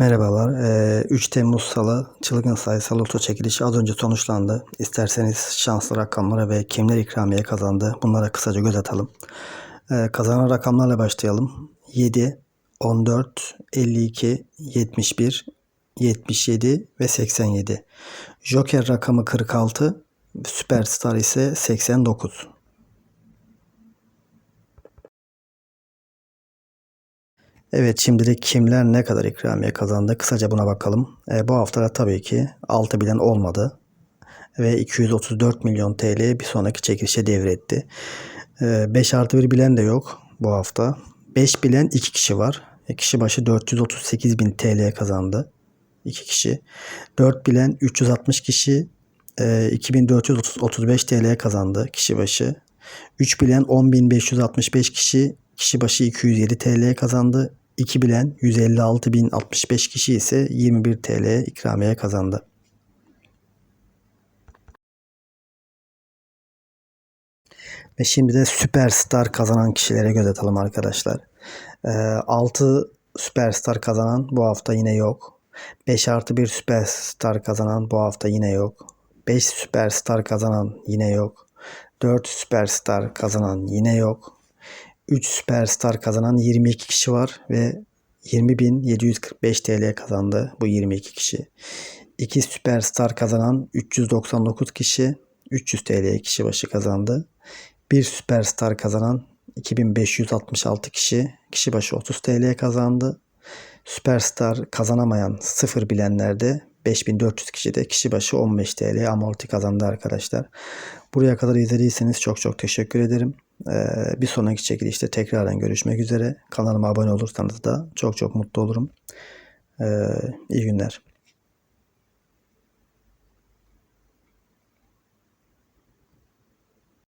Merhabalar. Ee, 3 Temmuz Salı Çılgın Sayısal Loto çekilişi az önce sonuçlandı. İsterseniz şanslı rakamlara ve kimler ikramiye kazandı bunlara kısaca göz atalım. Ee, kazanan rakamlarla başlayalım. 7, 14, 52, 71, 77 ve 87. Joker rakamı 46, Süperstar ise 89. Evet şimdilik kimler ne kadar ikramiye kazandı kısaca buna bakalım. E, bu hafta tabii ki 6 bilen olmadı. Ve 234 milyon TL bir sonraki çekilişe devretti. E, 5 artı 1 bilen de yok bu hafta. 5 bilen 2 kişi var. E, kişi başı 438 bin TL kazandı. 2 kişi. 4 bilen 360 kişi e, 2435 TL kazandı kişi başı. 3 bilen 10.565 kişi kişi başı 207 TL kazandı. 2 bilen 156.065 kişi ise 21 TL ikramiye kazandı. Ve şimdi de süperstar kazanan kişilere göz atalım arkadaşlar. Ee, 6 süperstar kazanan bu hafta yine yok. 5 artı 1 süperstar kazanan bu hafta yine yok. 5 süperstar kazanan yine yok. 4 süperstar kazanan yine yok. 3 süperstar kazanan 22 kişi var ve 20.745 TL kazandı bu 22 kişi. 2 süperstar kazanan 399 kişi 300 TL kişi başı kazandı. 1 süperstar kazanan 2566 kişi kişi başı 30 TL kazandı. Süperstar kazanamayan 0 bilenlerde 5400 kişi de kişi başı 15 TL amorti kazandı arkadaşlar. Buraya kadar izlediyseniz çok çok teşekkür ederim. Ee, bir sonraki çekilişte tekrardan görüşmek üzere. Kanalıma abone olursanız da çok çok mutlu olurum. Ee, iyi günler.